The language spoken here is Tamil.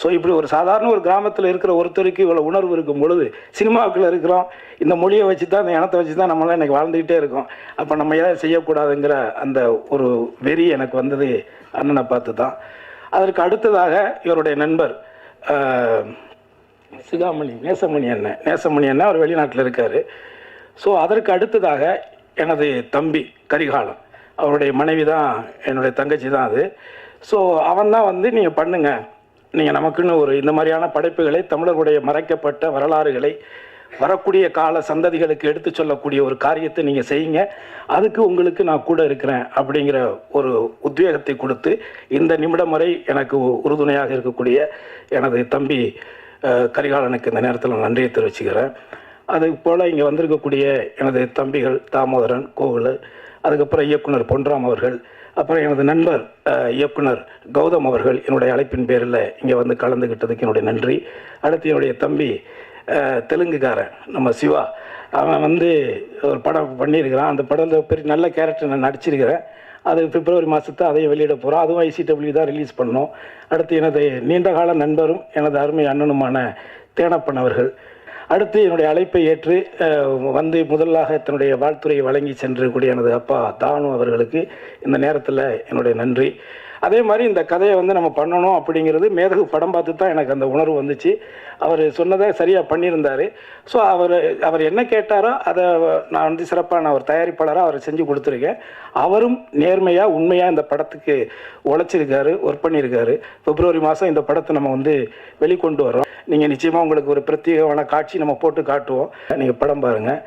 ஸோ இப்படி ஒரு சாதாரண ஒரு கிராமத்தில் இருக்கிற ஒருத்தருக்கு இவ்வளோ உணர்வு இருக்கும் பொழுது சினிமாவுக்குள்ள இருக்கிறோம். இந்த மொழியை வச்சு தான் இந்த இனத்தை வச்சு தான் நம்மளாம் எனக்கு வாழ்ந்துக்கிட்டே இருக்கோம். அப்போ நம்ம ஏதாவது செய்யக்கூடாதுங்கிற அந்த ஒரு வெறி எனக்கு வந்தது அண்ணனை பார்த்து தான் அதற்கு அடுத்ததாக இவருடைய நண்பர் சிகாமணி நேசமணி அண்ணன். நேசமணி அண்ணன் அவர் வெளிநாட்டில் இருக்கார். ஸோ அதற்கு அடுத்ததாக எனது தம்பி கரிகாலம் அவருடைய மனைவி தான் என்னுடைய தங்கச்சி தான் அது. ஸோ அவன் தான் வந்து நீங்கள் பண்ணுங்கள் நீங்கள் நமக்குன்னு ஒரு இந்த மாதிரியான படைப்புகளை தமிழர்களுடைய மறைக்கப்பட்ட வரலாறுகளை வரக்கூடிய கால சந்ததிகளுக்கு எடுத்து சொல்லக்கூடிய ஒரு காரியத்தை நீங்கள் செய்யுங்க. அதுக்கு உங்களுக்கு நான் கூட இருக்கிறேன் அப்படிங்கிற ஒரு உத்வேகத்தை கொடுத்து இந்த நிமிடம் வரை எனக்கு உறுதுணையாக இருக்கக்கூடிய எனது தம்பி கரிகாலனுக்கு இந்த நேரத்தில் நன்றியை தெரிவிச்சுக்கிறேன். அது போல் இங்கே வந்திருக்கக்கூடிய எனது தம்பிகள் தாமோதரன் கோகுல் அதுக்கப்புறம் இயக்குனர் பொன்ராம் அவர்கள் அப்புறம் எனது நண்பர் இயக்குனர் கௌதம் அவர்கள் என்னுடைய அழைப்பின் பேரில் இங்கே வந்து கலந்துக்கிட்டதுக்கு என்னுடைய நன்றி. அடுத்து என்னுடைய தம்பி தெலுங்குக்காரன் நம்ம சிவா. அவன் வந்து ஒரு படம் பண்ணியிருக்கிறான். அந்த படத்தில் பெரிய நல்ல கேரக்டர் நான் நடிச்சிருக்கிறேன். அது பிப்ரவரி மாதத்தை அதையும் வெளியிட போகிறோம் அதுவும் ஐசிடபிள்யூ தான் ரிலீஸ் பண்ணோம் அடுத்து எனது நீண்டகால நண்பரும் எனது அருமை அண்ணனுமான தேனப்பன் அவர்கள். அடுத்து என்னுடைய அழைப்பை ஏற்று வந்து முதலாக தன்னுடைய வாழ்த்துறையை வழங்கி சென்றக்கூடிய எனது அப்பா தானு அவர்களுக்கு இந்த நேரத்தில் என்னுடைய நன்றி. அதே மாதிரி இந்த கதையை வந்து நம்ம பண்ணணும் அப்படிங்கிறது மேதகு படம் பார்த்து தான் எனக்கு அந்த உணர்வு வந்துச்சு. அவர் சொன்னதை சரியாக பண்ணியிருந்தார். ஸோ அவர் அவர் என்ன கேட்டாரோ அதை நான் வந்து சிறப்பாக நான் ஒரு தயாரிப்பாளராக அவர் செஞ்சு கொடுத்துருக்கேன். அவரும் நேர்மையாக உண்மையாக இந்த படத்துக்கு உழைச்சிருக்காரு ஒர்க் பண்ணியிருக்காரு. பிப்ரவரி மாதம் இந்த படத்தை நம்ம வந்து வெளிக்கொண்டு வரோம் நீங்கள் நிச்சயமாக உங்களுக்கு ஒரு பிரத்யேகமான காட்சி நம்ம போட்டு காட்டுவோம். நீங்கள் படம் பாருங்கள்